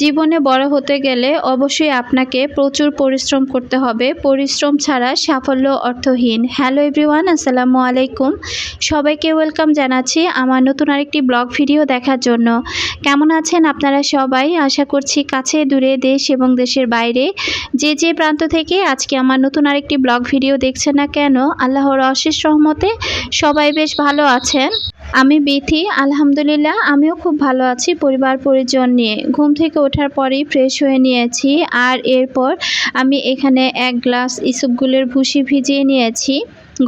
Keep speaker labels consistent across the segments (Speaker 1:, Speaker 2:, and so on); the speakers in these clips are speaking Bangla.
Speaker 1: জীবনে বড় হতে গেলে অবশ্যই আপনাকে প্রচুর পরিশ্রম করতে হবে। পরিশ্রম ছাড়া সাফল্য অর্থহীন। হ্যালো এভরিওয়ান আসসালামু আলাইকুম। সবাইকে ওয়েলকাম জানাচ্ছি আমার নতুন আরেকটি ব্লগ ভিডিও দেখার জন্য। কেমন আছেন আপনারা সবাই? আশা করছি কাছে, দূরে, দেশ এবং দেশের বাইরে। যে যে প্রান্ত থেকে আজকে আমার নতুন আরেকটি ব্লগ ভিডিও দেখছেন না কেন, আল্লাহর অশেষ রহমতে সবাই বেশ ভালো আছেন। আমি বিথি, আলহামদুলিল্লাহ, আমিও খুব ভালো আছি পরিবার পরিজন নিয়ে। ঘুম থেকে ওঠার পরেই ফ্রেশ হয়ে নিয়েছি আর এরপর আমি এখানে এক গ্লাস ইসুপগুলের ভুসি ভিজিয়ে নিয়েছি।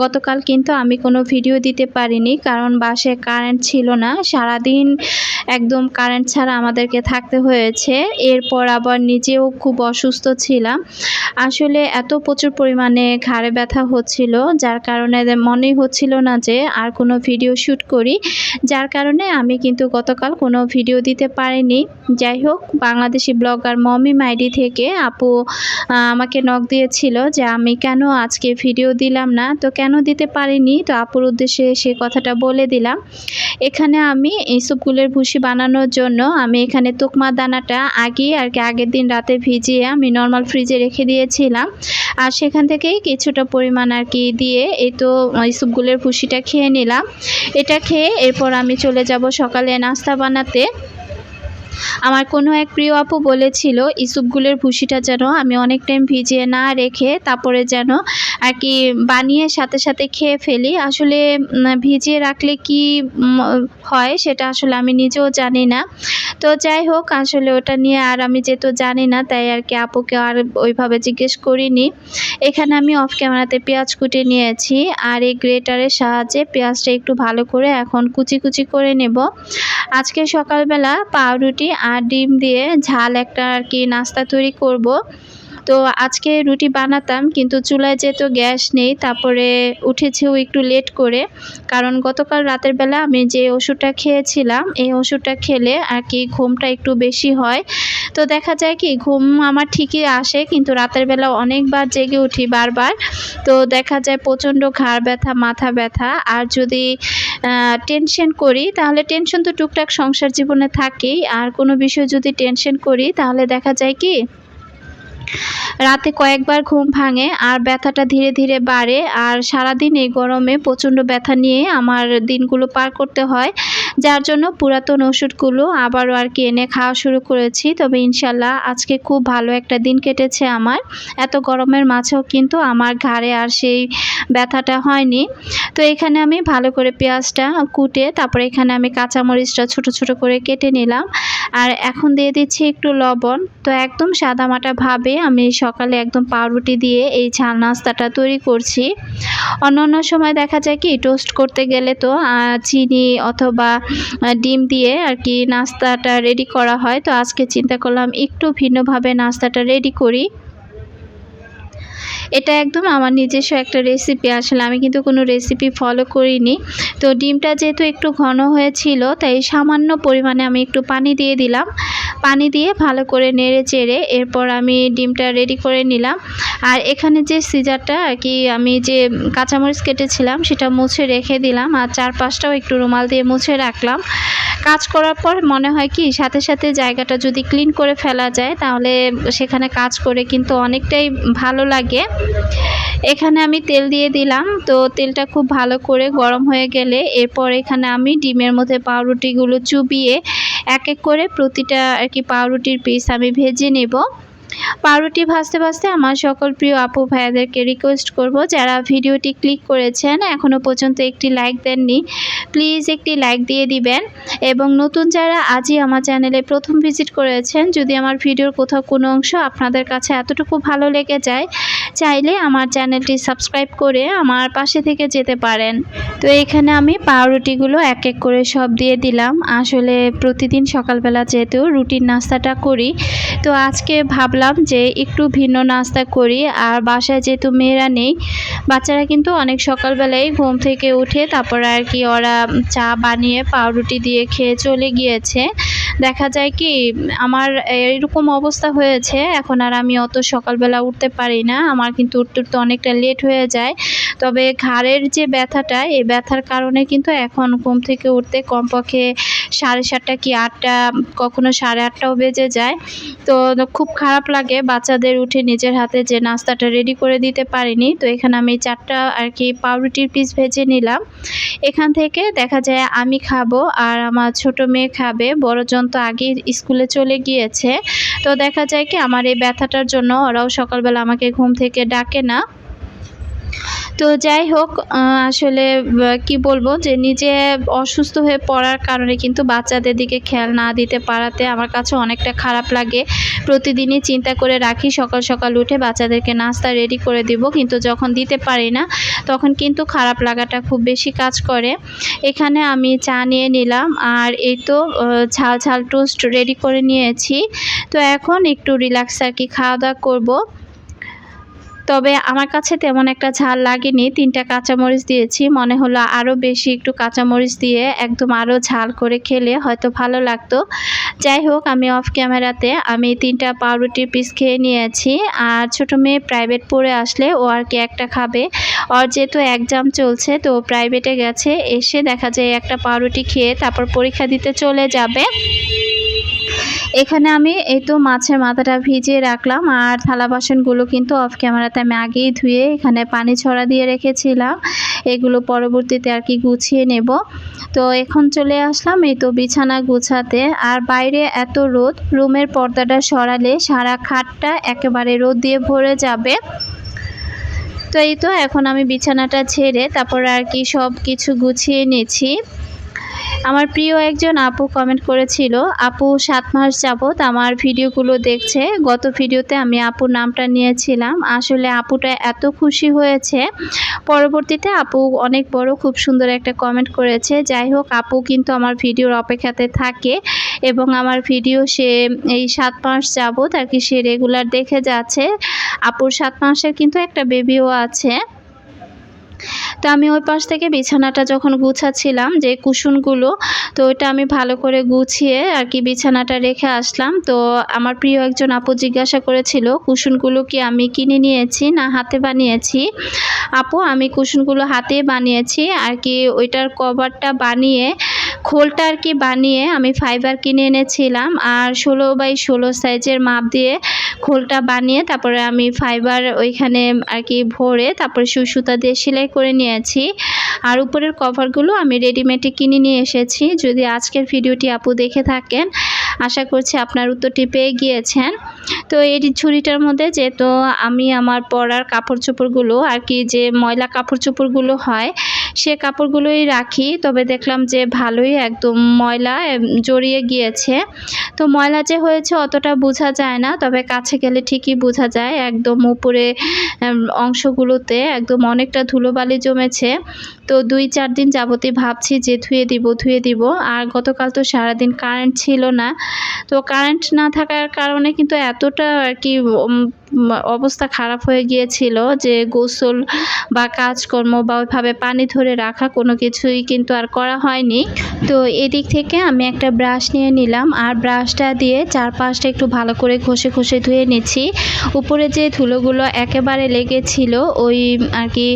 Speaker 1: গতকাল কিন্তু আমি কোনো ভিডিও দিতে পারিনি, কারণ বাসে কারেন্ট ছিল না। সারাদিন একদম কারেন্ট ছাড়া আমাদেরকে থাকতে হয়েছে। এরপর আবার নিজেও খুব অসুস্থ ছিলাম। আসলে এত প্রচুর পরিমাণে ঘাড়ে ব্যথা হচ্ছিল, যার কারণে মনেই হচ্ছিল না যে আর কোনো ভিডিও শ্যুট করি। যার কারণে আমি কিন্তু গতকাল কোনো ভিডিও দিতে পারিনি। যাই হোক, বাংলাদেশি ব্লগার মমি মাইডি থেকে আপু আমাকে নক দিয়েছিল যে আমি কেন আজকে ভিডিও দিলাম না। তো কেন দিতে পারিনি? তো আপুর উদ্দেশ্যে সে কথাটা বলে দিলাম। এখানে আমি এই সুপগুলের ভুসি বানানোর জন্য আমি এখানে তোকমা দানাটা আগে আর কি আগের দিন রাতে ভিজিয়ে আমি নর্মাল ফ্রিজে রেখে দিয়েছিলাম। আর সেখান থেকেই কিছুটা পরিমাণ আর কি দিয়ে এই তো এই সুপগুলের ভুসিটা খেয়ে নিলাম। এটা খেয়ে এরপর আমি চলে যাব সকালে নাস্তা বানাতে। আমার কোনো এক প্রিয় আপু বলেছিল, ইসুপগুলের ভুসিটা যেন আমি অনেক টাইম ভিজিয়ে না রেখে তারপরে যেন আর কি বানিয়ে সাথে সাথে খেয়ে ফেলি। আসলে ভিজিয়ে রাখলে কি হয় সেটা আসলে আমি নিজেও জানি না। তো যাই হোক, আসলে ওটা নিয়ে আর আমি যেহেতু জানি না, তাই আর কি আপুকে আর ওইভাবে জিজ্ঞেস করিনি। এখানে আমি অফ ক্যামেরাতে পেঁয়াজ কুটে নিয়েছি আর এই গ্রেটারের সাহায্যে পেঁয়াজটা একটু ভালো করে এখন কুচি কুচি করে নেব। আজকে সকালবেলা পাউরুটি আর ডিম দিয়ে ঝাল একটা আর কি নাস্তা তৈরি করব। তো আজকে রুটি বানাতাম, কিন্তু চুলায় যেহেতু গ্যাস নেই, তারপরে উঠেছেও একটু লেট করে। কারণ গতকাল রাতের বেলা আমি যে ওষুধটা খেয়েছিলাম, এই ওষুধটা খেলে আর কি ঘুমটা একটু বেশি হয়। তো দেখা যায় কি, ঘুম আমার ঠিকই আসে, কিন্তু রাতের বেলা অনেকবার জেগে উঠি বারবার। তো দেখা যায় প্রচণ্ড ঘাড় ব্যথা, মাথা ব্যথা। আর যদি টেনশন করি, তাহলে টেনশন তো টুকটাক সংসার জীবনে থাকেই। আর কোনো বিষয় যদি টেনশন করি, তাহলে দেখা যায় কি রাতে কয়েকবার ঘুম ভাঙে আর ব্যথাটা ধীরে ধীরে বাড়ে আর সারাদিন এই গরমে প্রচণ্ড ব্যথা নিয়ে আমার দিনগুলো পার করতে হয়। যার জন্য পুরাতন ওষুধগুলো আবারও আর কি এনে খাওয়া শুরু করেছি। তবে ইনশাল্লাহ আজকে খুব ভালো একটা দিন কেটেছে আমার। এত গরমের মাঝেও কিন্তু আমার ঘাড়ে আর সেই ব্যথাটা হয়নি। তো এখানে আমি ভালো করে পেঁয়াজটা কুটে তারপরে এখানে আমি কাঁচামরিচটা ছোট ছোট করে কেটে নিলাম। আর এখন দিয়ে দিচ্ছি একটু লবণ। তো একদম সাদামাটা ভাবে আমি সকালে একদম পাউরুটি দিয়ে এই ঝাল নাস্তাটা তৈরি করছি। অন্য অন্য সময় দেখা যায় কি টোস্ট করতে গেলে তো চিনি অথবা ডিম দিয়ে আর কি নাস্তাটা রেডি করা হয়। তো আজকে চিন্তা করলাম একটু ভিন্নভাবে নাস্তাটা রেডি করি। এটা একদম আমার নিজস্ব একটা রেসিপি আসলে আমি কিন্তু কোনো রেসিপি ফলো করিনি। তো ডিমটা যেহেতু একটু ঘন হয়েছিল, তাই সামান্য পরিমাণে আমি একটু পানি দিয়ে দিলাম। পানি দিয়ে ভালো করে নেড়ে চেড়ে এরপর আমি ডিমটা রেডি করে নিলাম। আর এখানে যে সিজারটা আর কি আমি যে কাঁচামরিচ কেটেছিলাম, সেটা মুছে রেখে দিলাম। আর চারপাশটাও একটু রুমাল দিয়ে মুছে রাখলাম। কাজ করার পর মনে হয় কি, সাথে সাথে জায়গাটা যদি ক্লিন করে ফেলা যায়, তাহলে সেখানে কাজ করে কিন্তু অনেকটাই ভালো লাগে। এখানে আমি তেল দিয়ে দিলাম। তো তেলটা খুব ভালো করে গরম হয়ে গেলে এরপর এখানে আমি ডিমের মধ্যে পাউরুটিগুলো চুবিয়ে এক এক করে প্রতিটা আর কি পাউরুটির পিস আমি ভেজে নেব। পাউরুটি ভাজতে ভাজতে আমার সকল প্রিয় আপু ভাইয়াদেরকে রিকোয়েস্ট করব, যারা ভিডিওটি ক্লিক করেছেন এখনও পর্যন্ত একটি লাইক দেননি প্লিজ একটি লাইক দিয়ে দিবেন। এবং নতুন যারা আজই আমার চ্যানেলে প্রথম ভিজিট করেছেন, যদি আমার ভিডিওর কোথাও কোনো অংশ আপনাদের কাছে এতটুকু ভালো লেগে যায় চাইলে আমার চ্যানেলটি সাবস্ক্রাইব করে আমার পাশে থেকে যেতে পারেন। তো এখানে আমি পাউরুটিগুলো এক এক করে সব দিয়ে দিলাম। আসলে প্রতিদিন সকালবেলা যেহেতু রুটির নাস্তাটা করি, তো আজকে ভাবলাম যে একটু ভিন্ন নাস্তা করি। আর বাসায় যেহেতু মেয়েরা নেই, বাচ্চারা কিন্তু অনেক সকালবেলায় ঘুম থেকে উঠে তারপর আর কি ওরা চা বানিয়ে পাউরুটি দিয়ে খেয়ে চলে গিয়েছে। দেখা যায় কি, আমার এরকম অবস্থা হয়েছে, এখন আর আমি অত সকালবেলা উঠতে পারি না। আমার আমার কিন্তু উঠতে উঠতে অনেকটা লেট হয়ে যায়। তবে ঘাড়ের যে ব্যথাটা, এই ব্যথার কারণে কিন্তু এখন ঘুম থেকে উঠতে কমপক্ষে সাড়ে সাতটা কি আটটা, কখনো সাড়ে আটটাও বেজে যায়। তো খুব খারাপ লাগে বাচ্চাদের উঠে নিজের হাতে যে নাস্তাটা রেডি করে দিতে পারিনি। তো এখানে আমি চারটা আর কি পাউরুটির পিস ভেজে নিলাম। এখান থেকে দেখা যায় আমি খাব আর আমার ছোট মেয়ে খাবে। বড়জন তো আগে স্কুলে চলে গিয়েছে। তো দেখা যায় কি আমার এই ব্যথাটার জন্য ওরাও সকালবেলা আমাকে ঘুম থেকে ডাকে না। তো যাই হোক আসলে কি বলব যে নিজে অসুস্থ হয়ে পড়ার কারণে কিন্তু বাচ্চাদের দিকে খেয়াল না দিতে পারাতে আমার কাছে অনেকটা খারাপ লাগে। প্রতিদিনই চিন্তা করে রাখি, সকাল সকাল উঠে বাচ্চাদেরকে নাস্তা রেডি করে দিব, কিন্তু যখন দিতে পারি না, তখন কিন্তু খারাপ লাগাটা খুব বেশি কাজ করে। এখানে আমি চা নিয়ে নিলাম, আর এই তো ঝাল ঝাল টোস্ট রেডি করে নিয়েছি। তো এখন একটু রিল্যাক্স আর কি খাওয়া দাওয়া করব। তবে আমার কাছে তেমন একটা ঝাল লাগেনি। তিনটা কাঁচামরিচ দিয়েছি। মনে হলো আরও বেশি একটু কাঁচামরিচ দিয়ে একদম আরও ঝাল করে খেলে হয়তো ভালো লাগতো। যাই হোক, আমি অফ ক্যামেরাতে আমি তিনটা পাউরুটির পিস খেয়ে নিয়েছি। আর ছোটো মেয়ে প্রাইভেট পড়ে আসলে ও আর কি একটা খাবে। ওর যেহেতু এক্সাম চলছে, তো প্রাইভেটে গেছে। এসে দেখা যায় একটা পাউরুটি খেয়ে তারপর পরীক্ষা দিতে চলে যাবে। এখানে আমি এই তো মাছের মাথাটা ভিজিয়ে রাখলাম। আর থালা বাসনগুলো কিন্তু অফ ক্যামেরাতে আমি আগেই ধুয়ে এখানে পানি ছড়া দিয়ে রেখেছিলাম। এগুলো পরবর্তীতে আর কি গুছিয়ে নেব। তো এখন চলে আসলাম এই তো বিছানা গুছাতে। আর বাইরে এত রোদ, রুমের পর্দাটা সরালে সারা খাটটা একেবারে রোদ দিয়ে ভরে যাবে। তো এই তো, এখন আমি বিছানাটা ছেড়ে তারপর আর কি সব কিছু গুছিয়ে নিয়েছি আমার প্রিয় একজন আপু কমেন্ট করেছিল, আপু, সাত মাস যাবত আমার ভিডিওগুলো দেখছে। গত ভিডিওতে আমি আপুর নামটা নিয়েছিলাম। আসলে আপুটা এত খুশি হয়েছে। পরবর্তীতে আপু অনেক বড়, খুব সুন্দর একটা কমেন্ট করেছে। যাই হোক, আপু কিন্তু আমার ভিডিওর অপেক্ষাতে থাকে এবং আমার ভিডিও সে এই সাত মাস যাবত আর কি সে রেগুলার দেখে যাচ্ছে। আপুর সাত মাসের কিন্তু একটা বেবিও আছে। তো আমি ওই পাশ থেকে বিছানাটা যখন গুছাচ্ছিলাম যে কুশনগুলো, তো ওইটা আমি ভালো করে গুছিয়ে আর কি বিছানাটা রেখে আসলাম। তো আমার প্রিয় একজন আপু জিজ্ঞাসা করেছিল, কুশনগুলো কি আমি কিনে নিয়েছি না হাতে বানিয়েছি? আপু, আমি কুশনগুলো হাতে বানিয়েছি আর কি ওইটার কভারটা বানিয়ে, খোলটা আর কি বানিয়ে আমি ফাইবার কিনে এনেছিলাম। আর ষোলো বাই ষোলো সাইজের মাপ দিয়ে খোলটা বানিয়ে তারপরে আমি ফাইবার ওইখানে আর কি ভরে তারপরে সুই সুতা দিয়ে সেলাই করে নিয়েছি। আর উপরের কভারগুলো আমি রেডিমেডে কিনে নিয়ে এসেছি। যদি আজকের ভিডিওটি আপু দেখে থাকেন আশা করছি আপনার উত্তরটি পেয়ে গিয়েছেন। তো এই ছুরিটার মধ্যে যেহেতু আমি আমার পরার কাপড় চোপড়গুলো আর কি যে ময়লা কাপড় চোপড়গুলো হয়, সে কাপড়গুলোই রাখি। তবে দেখলাম যে ভালোই একদম ময়লা জড়িয়ে গিয়েছে। তো ময়লা যে হয়েছে অতটা বোঝা যায় না, তবে কাছে গেলে ঠিকই বোঝা যায়। একদম উপরে অংশগুলোতে একদম অনেকটা ধুলোবালি জমেছে। তো দুই চার দিন যাবতই ভাবছি যে ধুয়ে দিব ধুয়ে দিব। আর গতকাল তো সারাদিন কারেন্ট ছিল না। তো কারেন্ট না থাকার কারণে কিন্তু এতটা আর কি অবস্থা খারাপ হয়ে গিয়েছিল যে গোসল বা কাজকর্ম বা ওইভাবে পানি ধরে রাখা কোনো কিছুই কিন্তু আর করা হয়নি। তো এদিক থেকে আমি একটা ব্রাশ নিয়ে নিলাম আর ব্রাশটা দিয়ে চারপাশটা একটু ভালো করে ঘষে ঘষে ধুয়ে নিচ্ছি। উপরে যে ধুলোগুলো একেবারে লেগেছিল, ওই আর কি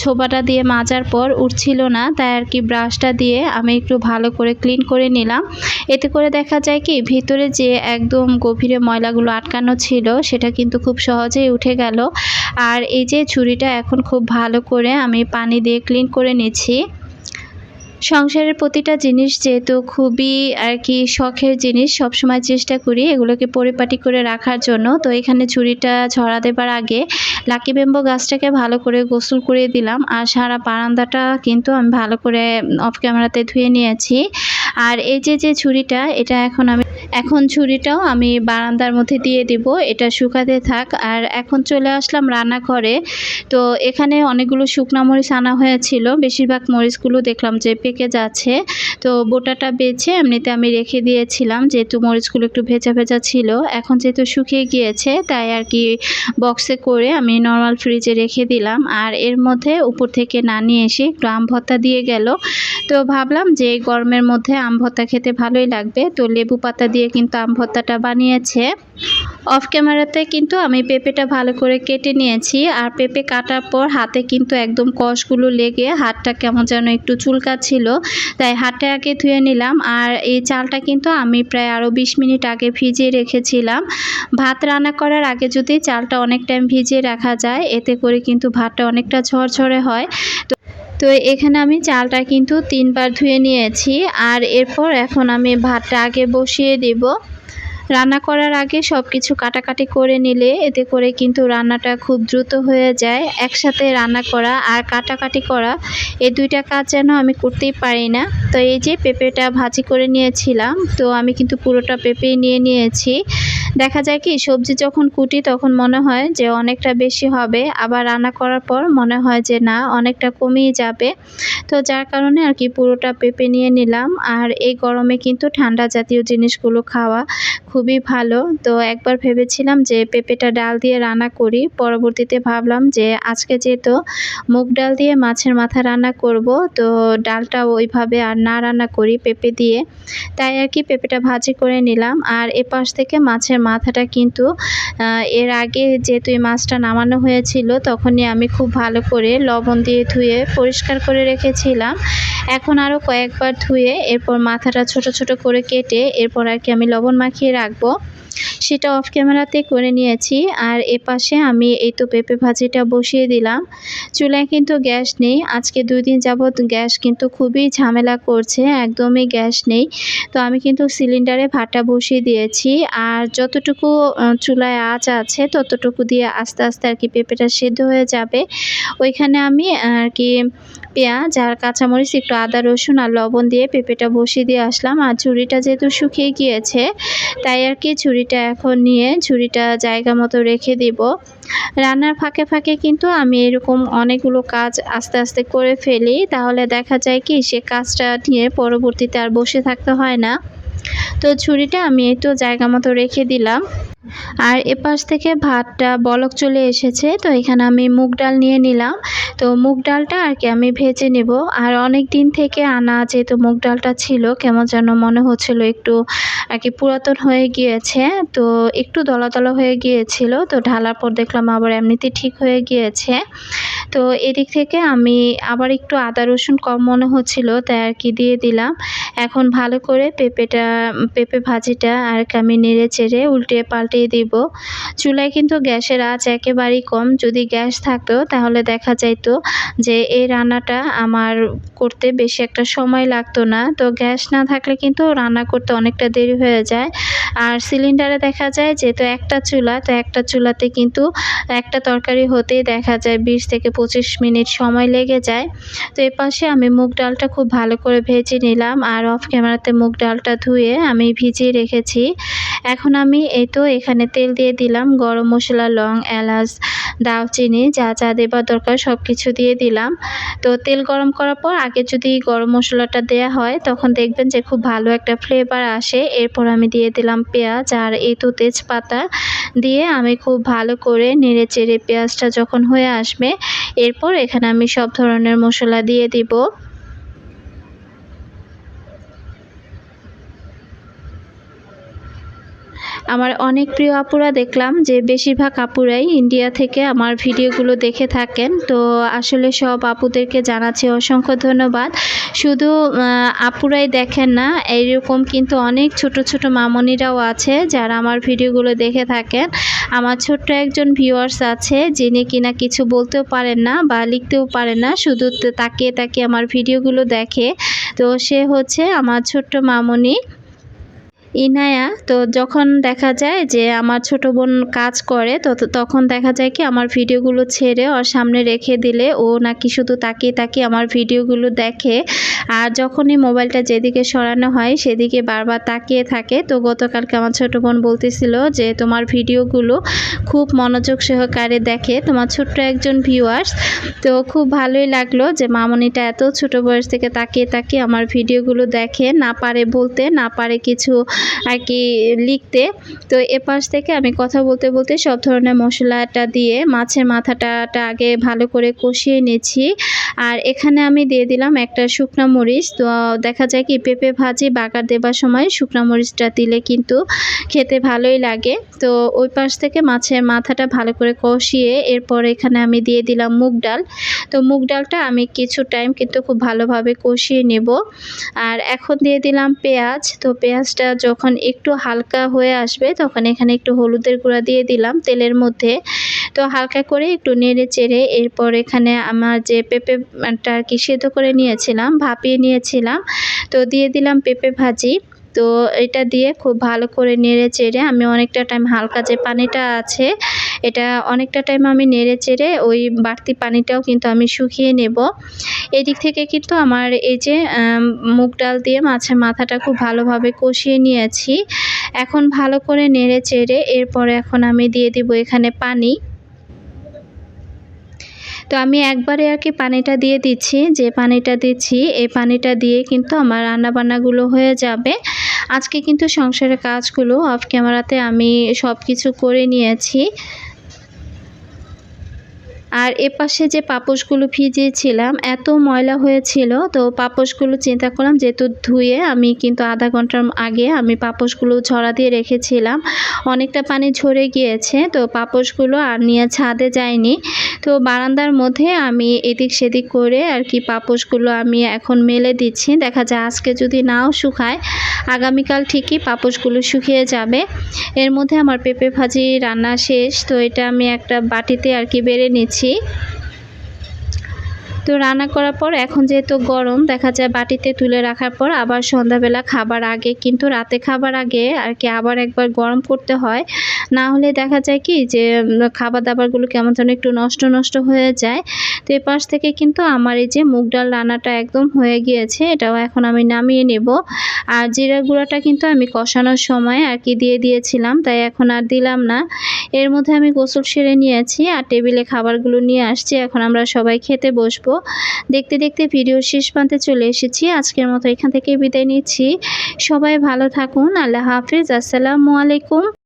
Speaker 1: ছোবাটা দিয়ে মাজার পর উঠছিল না, তাই আর কি ব্রাশটা দিয়ে আমি একটু ভালো করে ক্লিন করে নিলাম। এতে করে দেখা যায় কি, ভিতরে যে একদম গভীরে ময়লাগুলো আটকানো ছিল, সেটা কিন্তু খুব সহজেই উঠে গেল। আর এই যে ছুরিটা এখন খুব ভালো করে আমি পানি দিয়ে ক্লিন করে নিচ্ছি। সংসারের প্রতিটা জিনিস যেহেতু খুবই আর কি শখের জিনিস, সবসময় চেষ্টা করি এগুলোকে পরিপাটি করে রাখার জন্য। তো এখানে ছুরিটা ঝরা দেবার আগে লাকি বেম্বো গাছটাকে ভালো করে গোসল করে দিলাম। আর সারা বারান্দাটা কিন্তু আমি ভালো করে অফ ক্যামেরাতে ধুয়ে নিয়েছি। আর এই যে যে ছুরিটা, এটা এখন আমি, এখন ছুরিটাও আমি বারান্দার মধ্যে দিয়ে দিব। এটা শুকাতে থাক। আর এখন চলে আসলাম রান্নাঘরে। তো এখানে অনেকগুলো শুকনো মরিচ আনা হয়েছিল। বেশিরভাগ মরিচগুলো দেখলাম যে পেকে যাচ্ছে। তো বোটাটা বেছে এমনিতে আমি রেখে দিয়েছিলাম, যেহেতু মরিচগুলো একটু ভেজা ভেজা ছিল। এখন যেহেতু শুকিয়ে গিয়েছে, তাই আর কি বক্সে করে আমি নর্মাল ফ্রিজে রেখে দিলাম। আর এর মধ্যে উপর থেকে না নিয়ে এসে একটু আম ভর্তা দিয়ে গেল। তো ভাবলাম যে গরমের মধ্যে আম ভর্তা খেতে ভালোই লাগবে। তো লেবু পাতা দিয়ে কিন্তু আম ভর্তাটা বানিয়েছে। অফ ক্যামেরাতে কিন্তু আমি পেঁপেটা ভালো করে কেটে নিয়েছি। আর পেঁপে কাটার পর হাতে কিন্তু একদম কষগুলো লেগে হাতটা কেমন যেন একটু চুলকাচ্ছিল। তাই হাতটা আগে ধুয়ে নিলাম। আর এই চালটা কিন্তু আমি প্রায় আরও বিশ মিনিট আগে ভিজিয়ে রেখেছিলাম। ভাত রান্না করার আগে যদি চালটা অনেক টাইম ভিজিয়ে রাখা যায়, এতে করে কিন্তু ভাতটা অনেকটা ঝরঝরে হয়। তো তো এখানে আমি চালটা কিন্তু তিনবার ধুয়ে নিয়েছি আর এরপর এখন আমি ভাতটা আগে বসিয়ে দিব। রান্না করার আগে সব কিছু কাটাকাটি করে নিলে এতে করে কিন্তু রান্নাটা খুব দ্রুত হয়ে যায়। একসাথে রান্না করা আর কাটাকাটি করা, এই দুইটা কাজ যেন আমি করতেই পারি না। তো এই যে পেঁপেটা ভাজি করে নিয়েছিলাম, তো আমি কিন্তু পুরোটা পেঁপে নিয়ে নিয়েছি। দেখা যায় কি, সবজি যখন কুটি তখন মনে হয় যে অনেকটা বেশি হবে, আবার রান্না করার পর মনে হয় যে না, অনেকটা কমিয়ে যাবে। তো যার কারণে আর কি পুরোটা পেঁপে নিয়ে নিলাম। আর এই গরমে কিন্তু ঠান্ডা জাতীয় জিনিসগুলো খাওয়া খুবই ভালো। তো একবার ভেবেছিলাম যে পেঁপেটা ডাল দিয়ে রান্না করি। পরবর্তীতে ভাবলাম যে আজকে যেহেতু মুগ ডাল দিয়ে মাছের মাথা রান্না করব, তো ডালটা ওইভাবে আর না রান্না করি পেঁপে দিয়ে। তাই আর কি পেঁপেটা ভাজি করে নিলাম। আর এপাশ থেকে মাছের মাথাটা কিন্তু এর আগে যেহেতু এই মাছটা নামানো হয়েছিল, তখনই আমি খুব ভালো করে লবণ দিয়ে ধুয়ে পরিষ্কার করে রেখেছিলাম। এখন আরও কয়েকবার ধুয়ে এরপর মাথাটা ছোট ছোট করে কেটে এরপর আর কি আমি লবণ মাখিয়ে রাখব। সেটা অফ ক্যামেরাতে করে নিয়েছি। আর এপাশে আমি এই তো পেঁপে ভাজিটা বসিয়ে দিলাম। চুলায় কিন্তু গ্যাস নেই। আজকে দুই দিন যাবৎ গ্যাস কিন্তু খুবই ঝামেলা করছে। একদমই গ্যাস নেই। তো আমি কিন্তু সিলিন্ডারে ভাতটা বসিয়ে দিয়েছি। আর যতটুকু চুলায় আঁচ আছে, ততটুকু দিয়ে আস্তে আস্তে আর কি পেঁপেটা সেদ্ধ হয়ে যাবে। ওইখানে আমি আর কি পেঁয়াজ আর কাঁচামরিচ, একটু আদা, রসুন আর লবণ দিয়ে পেঁপেটা বসিয়ে দিয়ে আসলাম। আর ঝুড়িটা যেহেতু শুকিয়ে গিয়েছে, তাই আর কি ঝুড়িটা এখন নিয়ে ঝুড়িটা জায়গা মতো রেখে দিব। রান্নার ফাঁকে ফাঁকে কিন্তু আমি এরকম অনেকগুলো কাজ আস্তে আস্তে করে ফেলি। তাহলে দেখা যায় কি, সে কাজটা নিয়ে পরবর্তীতে আর বসে থাকতে হয় না। তো ছুরিটা আমি একটু জায়গা মতো রেখে দিলাম। আর এপাশ থেকে ভাতটা বলক চলে এসেছে, তো এখানে আমি মুগ ডাল নিয়ে নিলাম। তো মুগ ডালটা আর কি আমি ভেজে নেব। আর অনেক দিন থেকে আনা যেহেতু মুগ ডালটা ছিল, কেমন যেন মনে হচ্ছিল একটু আর কি পুরাতন হয়ে গিয়েছে, তো একটু দলা দলা হয়ে গিয়েছিল, তো ঢালার পর দেখলাম আবার এমনিতে ঠিক হয়ে গিয়েছে। তো এদিক থেকে আমি আবার একটু আদা, রসুন কম মনে হচ্ছিল, তাই আর কি দিয়ে দিলাম। এখন ভালো করে পেঁপেটা, পেঁপে ভাজিটা আর কি আমি নেড়ে চেড়ে উল্টে পাল্টে দিব। চুলায় কিন্তু গ্যাসের আঁচ একেবারেই কম, যদি গ্যাস থাকতো তাহলে দেখা যাইতো যে এই রান্নাটা আমার করতে বেশি একটা সময় লাগতো না। তো গ্যাস না থাকলে কিন্তু রান্না করতে অনেকটা দেরি হয়ে যায়। আর সিলিন্ডারে দেখা যায় যেহেতু একটা চুলা, তো একটা চুলাতে কিন্তু একটা তরকারি হতেই দেখা যায়, বিশ থেকে পঁচিশ মিনিট সময় লেগে যায়। তো এ পাশে আমি মুগ ডালটা খুব ভালো করে ভেজে নিলাম আর অফ ক্যামেরাতে মুগ ডালটা ধুয়ে আমি ভিজিয়ে রেখেছি। এখন আমি এই তো এখানে তেল দিয়ে দিলাম, গরম মশলা, লং, এলাচ, দারচিনি, যা যা দেবার দরকার সব কিছু দিয়ে দিলাম। তো তেল গরম করার পর আগে যদি গরম মশলাটা দেয়া হয় তখন দেখবেন যে খুব ভালো একটা ফ্লেভার আসে। এরপর আমি দিয়ে দিলাম পেঁয়াজ আর এই তো তেজপাতা দিয়ে আমি খুব ভালো করে নেড়ে চেড়ে পেঁয়াজটা যখন হয়ে আসবে এরপর এখানে আমি সব ধরনের মশলা দিয়ে দিব। আমার অনেক প্রিয় আপুরা দেখলাম যে বেশিরভাগ আপুরাই ইন্ডিয়া থেকে আমার ভিডিওগুলো দেখে থাকেন। তো আসলে সব আপুদেরকে জানাচ্ছি অসংখ্য ধন্যবাদ। শুধু আপুরাই দেখেন না, এইরকম কিন্তু অনেক ছোট ছোট মামনিরাও আছে যারা আমার ভিডিওগুলো দেখে থাকেন। আমার ছোট্ট একজন ভিউয়ার্স আছে যিনি কিনা কিছু বলতেও পারেন না বা লিখতেও পারেন না, শুধু তাকিয়ে তাকিয়ে আমার ভিডিওগুলো দেখে। তো সে হচ্ছে আমার ছোট্ট মামনি। ইনায়া, তো যখন দেখা যায় যে আমার ছোট বোন কাজ করে, তো তখন দেখা যায় কি আমার ভিডিওগুলো ছেড়ে ওর সামনে রেখে দিলে ও নাকি শুধু তাকিয়ে তাকিয়ে আমার ভিডিওগুলো দেখে। আর যখনই মোবাইলটা যেদিকে সরানো হয়, সেদিকে বারবার তাকিয়ে থাকে। তো গতকালকে আমার ছোট বোন বলতেছিল যে, তোমার ভিডিওগুলো খুব মনোযোগ সহকারে দেখে, তোমার ছোট্ট একজন ভিউয়ার্স তো খুব ভালোই লাগল যে মামনিটা এত ছোট বয়স থেকে তাকিয়ে তাকিয়ে আমার ভিডিওগুলো দেখে, না পারে বলতে, না পারে কিছু আর কি লিখতে। তো এপাশ থেকে আমি কথা বলতে বলতে সব ধরনের মশলাটা দিয়ে মাছের মাথাটাটা আগে ভালো করে কষিয়ে নিয়েছি আর এখানে আমি দিয়ে দিলাম একটা শুকনা মরিচ। তো দেখা যায় কি পেঁপে ভাজি বাগার দেবার সময় শুকনা মরিচটা দিলে কিন্তু খেতে ভালোই লাগে। তো ওই পাশ থেকে মাছের মাথাটা ভালো করে কষিয়ে এরপর এখানে আমি দিয়ে দিলাম মুগ ডাল। তো মুগ ডালটা আমি কিছু টাইম কিন্তু খুব ভালোভাবে কষিয়ে নেব। আর এখন দিয়ে দিলাম পেঁয়াজ। তো পেঁয়াজটা যখন একটু হালকা হয়ে আসবে, তখন এখানে একটু হলুদের গুঁড়া দিয়ে দিলাম তেলের মধ্যে। তো হালকা করে একটু নেড়ে চেড়ে এরপর এখানে আমার যে পেঁপেটা আর কি সেদ্ধ করে নিয়েছিলাম, ভাপিয়ে নিয়েছিলাম। তো দিয়ে দিলাম পেঁপে ভাজি। তো এটা দিয়ে খুব ভালো করে নেড়ে চেড়ে আমি অনেকটা টাইম হালকা যে পানিটা আছে, এটা অনেকটা টাইম আমি নেড়ে চেড়ে ওই বাড়তি পানিটাও কিন্তু আমি শুকিয়ে নেব। এদিক থেকে কিন্তু আমার এই যে মুগ ডাল দিয়ে মাছের মাথাটা খুব ভালোভাবে কষিয়ে নিয়েছি। এখন ভালো করে নেড়ে চেড়ে এরপরে এখন আমি দিয়ে দিব এখানে পানি। তো আমি একবারে আর কি পানিটা দিয়ে দিচ্ছি, যে পানিটা দিচ্ছি, এই পানিটা দিয়ে কিন্তু আমার রান্নাবান্নাগুলো হয়ে যাবে। আজকে কিন্তু সংসারের কাজগুলো অফ ক্যামেরাতে আমি সব কিছু করে নিয়েছি। আর এপাশে যে পাপোশগুলো ভিজিয়েছিলাম, এত ময়লা হয়েছিল, তো পাপোশগুলো চিন্তা করলাম যেহেতু ধুয়ে আমি কিন্তু আধা ঘণ্টার আগে আমি পাপোশগুলো ঝরা দিয়ে রেখেছিলাম। অনেকটা পানি ঝরে গিয়েছে, তো পাপোশগুলো আর নিয়ে ছাদে যায়নি তো বারান্দার মধ্যে আমি এদিক সেদিক করে আর কি পাপোশগুলো আমি এখন মেলে দিচ্ছি। দেখা যায় আজকে যদি নাও শুকায়, আগামীকাল ঠিকই পাপোশগুলো শুকিয়ে যাবে। এর মধ্যে আমার পেঁপে ভাজি রান্না শেষ, তো এটা আমি একটা বাটিতে আর কি বেড়ে নিচ্ছি। দিচ্ছি তো রান্না করার পর এখন যেহেতু গরম, দেখা যায় বাটিতে তুলে রাখার পর আবার সন্ধ্যাবেলা খাবার আগে, কিন্তু রাতে খাবার আগে আর কি আবার একবার গরম করতে হয়। না হলে দেখা যায় কি যে খাবার দাবারগুলো কেমন যেন একটু নষ্ট নষ্ট হয়ে যায়। তো এ পাশ থেকে কিন্তু আমার এই যে মুগ ডাল রান্নাটা একদম হয়ে গিয়েছে, এটাও এখন আমি নামিয়ে নেব। আর জিরা গুঁড়াটা কিন্তু আমি কষানোর সময় আর কি দিয়ে দিয়েছিলাম, তাই এখন আর দিলাম না। এর মধ্যে আমি গোসল সেরে নিয়েছি আর টেবিলে খাবারগুলো নিয়ে আসছি, এখন আমরা সবাই খেতে বসবো। দেখতে দেখতে ভিডিও শেষ প্রান্তে চলে এসেছি। আজকের মতো এখান থেকে বিদায় নিচ্ছি। সবাই ভালো থাকুন। আল্লাহ হাফিজ। আসসালামু আলাইকুম।